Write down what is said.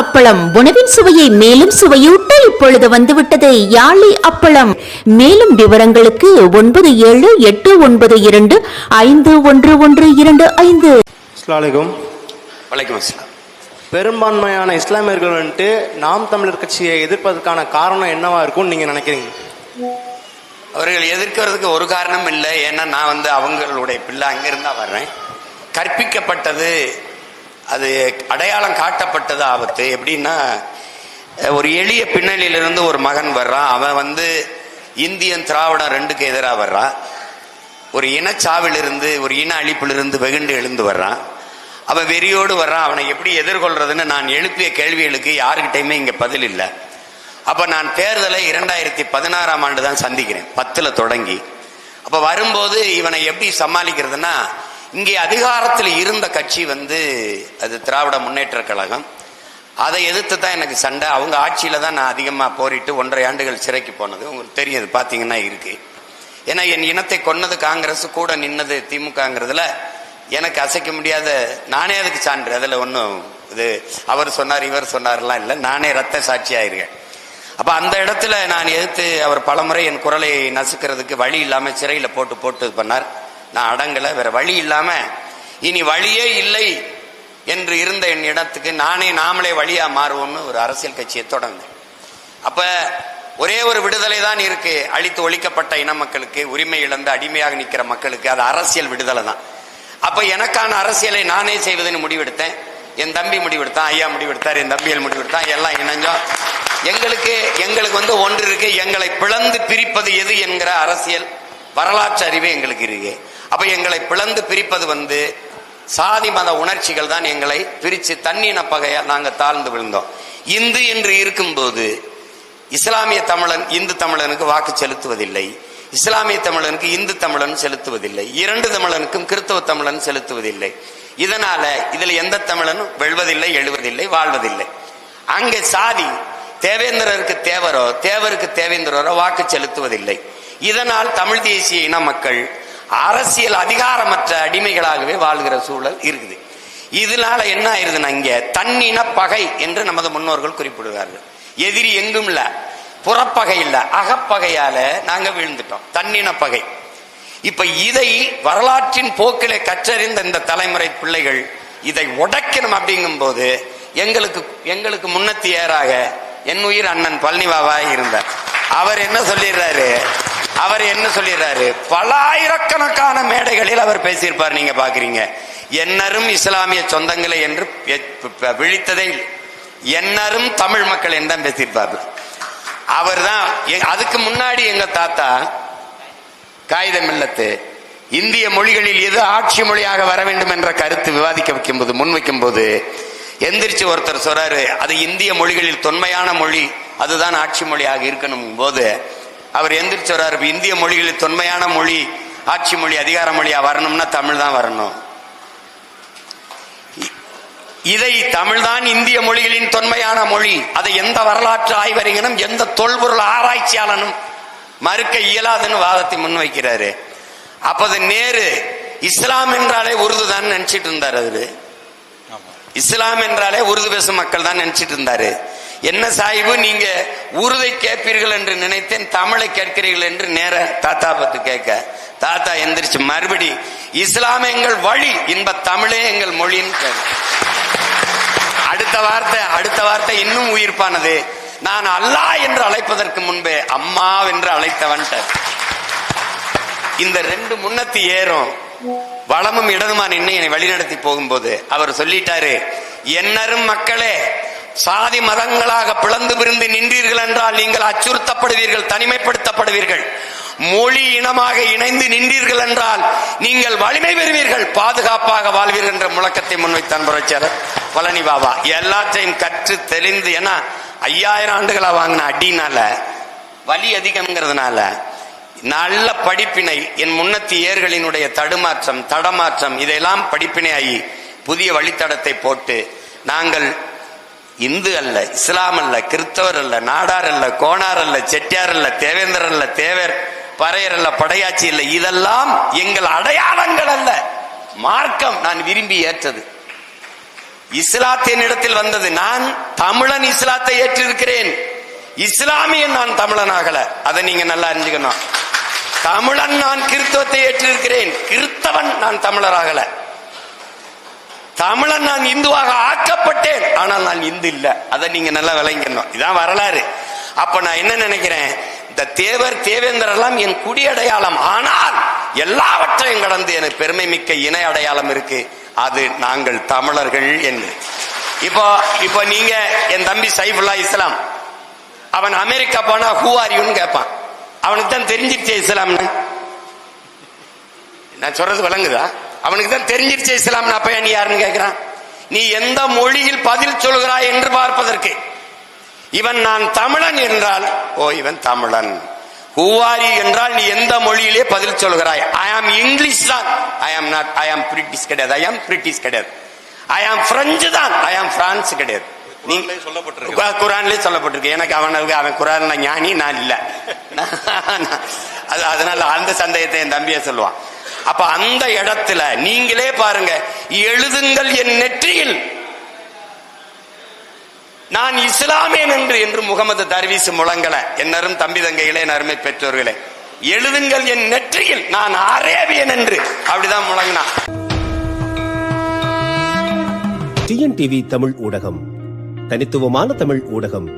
அப்பளம். உணவின் சுவையை மேலும் சுவையூட்ட இப்பொழுது வந்துவிட்டது. யாழி அப்பளம். மேலும் விவரங்களுக்கு ஒன்பது ஏழு எட்டு ஒன்பது இரண்டு ஐந்து ஒன்று ஒன்று இரண்டு ஐந்து. அஸ்லாமலைக்கும் வலைக்கம் அஸ்லாம் பெரும்பான்மையான இஸ்லாமியர்கள் வந்துட்டு நாம் தமிழர் கட்சியை எதிர்ப்பதற்கான காரணம் என்னவா இருக்கும்னு நீங்க நினைக்கிறீங்க? அவர்கள் எதிர்க்கிறதுக்கு ஒரு காரணம் இல்லை. ஏன்னா நான் வந்து அவங்களுடைய பிள்ளை அங்கிருந்தா வர்றேன். கற்பிக்கப்பட்டது அது அடையாளம் காட்டப்பட்டது ஆபத்து எப்படின்னா ஒரு எளிய பின்னணியிலிருந்து ஒரு மகன் வர்றான் அவன் வந்து இந்தியன் திராவிடம் ரெண்டுக்கு எதிராக வர்றான் ஒரு இனச்சாவிலிருந்து ஒரு இன அழிப்பிலிருந்து வெகுண்டு எழுந்து வர்றான் அவன் வெறியோடு வர்றான் அவனை எப்படி எதிர்கொள்றதுன்னு நான் எழுப்பிய கேள்விகளுக்கு யாருக்கிட்டையுமே இங்கே பதில் இல்லை. அப்போ நான் தேர்தலை இரண்டாயிரத்தி பதினாறாம் ஆண்டு தான் சந்திக்கிறேன். பத்தில் தொடங்கி. அப்போ வரும்போது இவனை எப்படி சமாளிக்கிறதுனா இங்கே அதிகாரத்தில் இருந்த கட்சி வந்து அது திராவிட முன்னேற்ற கழகம். அதை எதிர்த்து தான் எனக்கு சண்டை. அவங்க ஆட்சியில் தான் நான் அதிகமாக போரிட்டு ஒன்றரை ஆண்டுகள் சிறைக்கு போனது. உங்களுக்கு தெரியும் அது பார்த்தீங்கன்னா இருக்கு. ஏன்னா என் இனத்தை கொன்னது காங்கிரஸ் கூட நின்னது திமுகங்கிறதுல எனக்கு அசைக்க முடியாத நானே அதுக்கு சான்று. அதில் ஒன்றும் இது அவர் சொன்னார் இவர் சொன்னார்லாம் இல்லை. நானே ரத்த சாட்சியாயிருக்கேன். அப்போ அந்த இடத்துல நான் எதிர்த்து அவர் பலமுறை என் குரலை நசுக்கிறதுக்கு வழி இல்லாமல் சிறையில் போட்டு போட்டு இது பண்ணார். நான் அடங்கலை வேற வழி இல்லாம இனி வழியே இல்லை என்று இருந்த என் இடத்துக்கு நானே நாமளே வழியா மாறுவோம்னு ஒரு அரசியல் கட்சியை தொடர்ந்தேன். அப்ப ஒரே ஒரு விடுதலை தான் இருக்கு. அழித்து ஒழிக்கப்பட்ட இன மக்களுக்கு உரிமை இழந்து அடிமையாக நிற்கிற மக்களுக்கு அது அரசியல் விடுதலை தான். அப்ப எனக்கான அரசியலை நானே செய்வதுன்னு முடிவெடுத்தேன். என் தம்பி முடிவெடுத்தான் ஐயா முடிவெடுத்தார் என் தம்பியல் முடிவெடுத்தான் எல்லாம் இணைஞ்சோம். எங்களுக்கு எங்களுக்கு வந்து ஒன்று இருக்கு எங்களை பிளந்து பிரிப்பது எது என்கிற அரசியல் வரலாற்று அறிவு எங்களுக்கு இருக்கு. அப்ப எங்களை பிளந்து பிரிப்பது வந்து சாதி மத உணர்ச்சிகள் தான் எங்களை பிரித்து தண்ணின பகையா நாங்கள் தாழ்ந்து விழுந்தோம். இந்து என்று இருக்கும்போது இஸ்லாமிய தமிழன் இந்து தமிழனுக்கு வாக்கு செலுத்துவதில்லை. இஸ்லாமிய தமிழனுக்கு இந்து தமிழன் செலுத்துவதில்லை. இரண்டு தமிழனுக்கும் கிறிஸ்தவ தமிழன் செலுத்துவதில்லை. இதனால இதுல எந்த தமிழனும் வெல்வதில்லை எழுவதில்லை வாழ்வதில்லை. அங்கே சாதி தேவேந்திரருக்கு தேவரோ தேவருக்கு தேவேந்திரரோ வாக்கு செலுத்துவதில்லை. இதனால் தமிழ் தேசிய இன மக்கள் அரசியல் அதிகாரமற்ற அடிமைகளாகவே வாழ்கிற சூழல் இருக்குது. இதனால என்ன ஆயிருதுன்னா இங்க தன்னின பகை என்று நமது முன்னோர்கள் குறிப்பிடுவார்கள். எதிரி எங்கும் இல்ல புறப்பகை இல்ல அகப்பகையால நாங்க விழுந்துட்டோம். தன்னின பகை. இப்ப இதை வரலாற்றின் போக்கிலே கற்றறிந்த இந்த தலைமுறை பிள்ளைகள் இதை உடைக்கணும் அப்படிங்கும் போது எங்களுக்கு எங்களுக்கு முன்னத்தியராக என் உயிர் அண்ணன் பழனிவாவா இருந்தார். அவர் என்ன சொல்லிடுறாரு? அவர் என்ன சொல்லிடுறாரு? பல ஆயிரக்கணக்கான மேடைகளில் அவர் பேசியிருப்பார் நீங்க பாக்குறீங்க. என்னரும் இஸ்லாமிய சொந்தங்களை என்று விழித்ததை என்னரும் தமிழ் மக்கள் என்று பேசியிருப்பார் பேசியிருப்பார்கள். அவர் தான் அதுக்கு முன்னாடி எங்க தாத்தா காகித மில்லத்து இந்திய மொழிகளில் எது ஆட்சி மொழியாக வர வேண்டும் என்ற கருத்து விவாதிக்க வைக்கும் போது முன்வைக்கும் போது எந்திரிச்சு ஒருத்தர் சொல்றாரு அது இந்திய மொழிகளில் தொன்மையான மொழி அதுதான் ஆட்சி மொழியாக இருக்கணும் போது அவர் எந்திரிச்சு வர்றாரு. "இப்ப இந்திய மொழிகளில் தொன்மையான மொழி ஆட்சி மொழி அதிகார மொழியா வரணும்னா தமிழ் தான் வரணும். இதை தமிழ்தான் இந்திய மொழிகளின் தொன்மையான மொழி. அதை எந்த வரலாற்று ஆய்வறிஞனும் எந்த தொல்பொருள் ஆராய்ச்சியாளனும் மறுக்க இயலாதுன்னு வாதத்தை முன்வைக்கிறாரு. அப்போது நேரு இஸ்லாம் என்றாலே உருது தான் நினைச்சிட்டு இருந்தார் அவரு. இஸ்லாம் என்றாலே உருது பேசும் மக்கள் தான் நினைச்சிட்டு இருந்தாரு. என்ன சாஹிபு நீங்க உருதை கேட்பீர்கள் என்று நினைத்தேன் தமிழை கேட்கிறீர்கள் என்று நேர தாத்தா பத்து கேட்க. தாத்தா எந்திரிச்சு மறுபடி இஸ்லாம் எங்கள் வழி இன்ப தமிழே எங்கள் மொழின்னு கேட்க அடுத்த வார்த்தை அடுத்த வார்த்தை இன்னும் உயிர்ப்பானது. நான் அல்லாஹ் என்று அழைப்பதற்கு முன்பே அம்மா என்று அழைத்தவன் இந்த ரெண்டு முன்னத்தி ஏறும். வளமும் இடதுமா நின்று என்னை வழிநடத்தி போகும்போது அவர் சொல்லிட்டாரு என்னரும் மக்களே சாதி மதங்களாக பிளந்து பிரிந்து நின்றீர்கள் என்றால் நீங்கள் அச்சுறுத்தப்படுவீர்கள் தனிமைப்படுத்தப்படுவீர்கள். மொழி இனமாக இணைந்து நின்றீர்கள் என்றால் நீங்கள் வலிமை பெறுவீர்கள் பாதுகாப்பாக வாழ்வீர்கள் என்ற முழக்கத்தை முன்வைத்தான் புரட்சியாளர் பழனி பாபா. எல்லாத்தையும் கற்று தெளிந்து ஏன்னா ஐயாயிரம் ஆண்டுகளா வாங்கின அடினால வலி அதிகம்ங்கிறதுனால நல்ல படிப்பினை என் முன்னத்தி ஏர்களினுடைய தடுமாற்றம் தடமாற்றம் இதையெல்லாம் படிப்பினை ஆகி புதிய வழித்தடத்தை போட்டு நாங்கள் இந்து அல்ல இஸ்லாம் அல்ல கிறிஸ்தவர் அல்ல நாடார் அல்ல கோணார் அல்ல செட்டியார் அல்ல தேவேந்தர் அல்ல தேவர் பறையர் அல்ல படையாச்சி அல்ல இதெல்லாம் எங்கள் அடையாளங்கள் அல்ல. மார்க்கம் நான் விரும்பி ஏற்றது. இஸ்லாத்தின் இடத்தில் வந்தது நான் தமிழன் இஸ்லாத்தை ஏற்றிருக்கிறேன். இஸ்லாமியன் நான் தமிழன் ஆகல அதை நீங்க நல்லா அறிஞ்சுக்கணும். தமிழன் நான் கிறிஸ்தவத்தை ஏற்றிருக்கிறேன். கிறிஸ்தவன் நான் தமிழர் ஆகல தமிழன் நான் இந்துவாக ஆக்கப்பட்டேன். ஆனால் நான் இந்து இல்ல. அதை நீங்க நல்லா விளங்கணும் இதான் வரலாறு. அப்ப நான் என்ன நினைக்கிறேன்? இந்த தேவர் தேவேந்தர் எல்லாம் என் குடி அடையாளம். ஆனால் எல்லாவற்றையும் கடந்து எனக்கு பெருமை மிக்க இணை அடையாளம் இருக்கு. அது நாங்கள் தமிழர்கள் என்று. இப்போ இப்போ நீங்க என் தம்பி சைஃபுல்லா இஸ்லாம். அவன் அமெரிக்கா போனா ஹூ ஆர் யூன்னு கேட்பான் அவனுக்கு தான் தெரிஞ்சிருச்சே இஸ்லாம்னு. நான் சொல்றது விளங்குதா? அவனுக்கு தான் தெரிஞ்சிருச்சு இஸ்லாம். அப்ப நீ யாருன்னு கேட்கிறான் நீ எந்த மொழியில் பதில் சொல்கிறாய் என்று பார்ப்பதற்கு. இவன் நான் தமிழன் என்றால் ஓ இவன் தமிழன். ஹூவாரி என்றால் நீ எந்த மொழியிலே பதில் சொல்கிறாய்? ஐ ஆம் இங்கிலீஷ் தான். ஐ ஆம் நாட் ஐ ஆம் பிரிட்டிஷ் கிடையாது. ஐ ஆம் பிரிட்டிஷ் கிடையாது. ஐ ஆம் பிரெஞ்சு தான். ஐ ஆம் பிரான்ஸ் கிடையாது. குரான்லயே சொல்லப்பட்டிருக்கு. எனக்கு அவனுக்கு அவன் குரான் ஞானி நான் இல்ல. அது அதனால அந்த சந்தேகத்தை என் தம்பியை சொல்லுவான். அப்ப அந்த இடத்துல நீங்களே பாருங்க எழுதுங்கள் என் நெற்றியில். நான் இஸ்லாமியன் என்று என்று முகமது தர்வீஸ் முழங்கல. என்னரும் தம்பி தங்கைகளே என் அருமை பெற்றோர்களே. எழுதுங்கள் என் நெற்றியில் நான் அரேபியன் என்று. அப்படிதான் முழங்கினான் டிஎன்டிவி தமிழ் ஊடகம் தனித்துவமான தமிழ் ஊடகம்.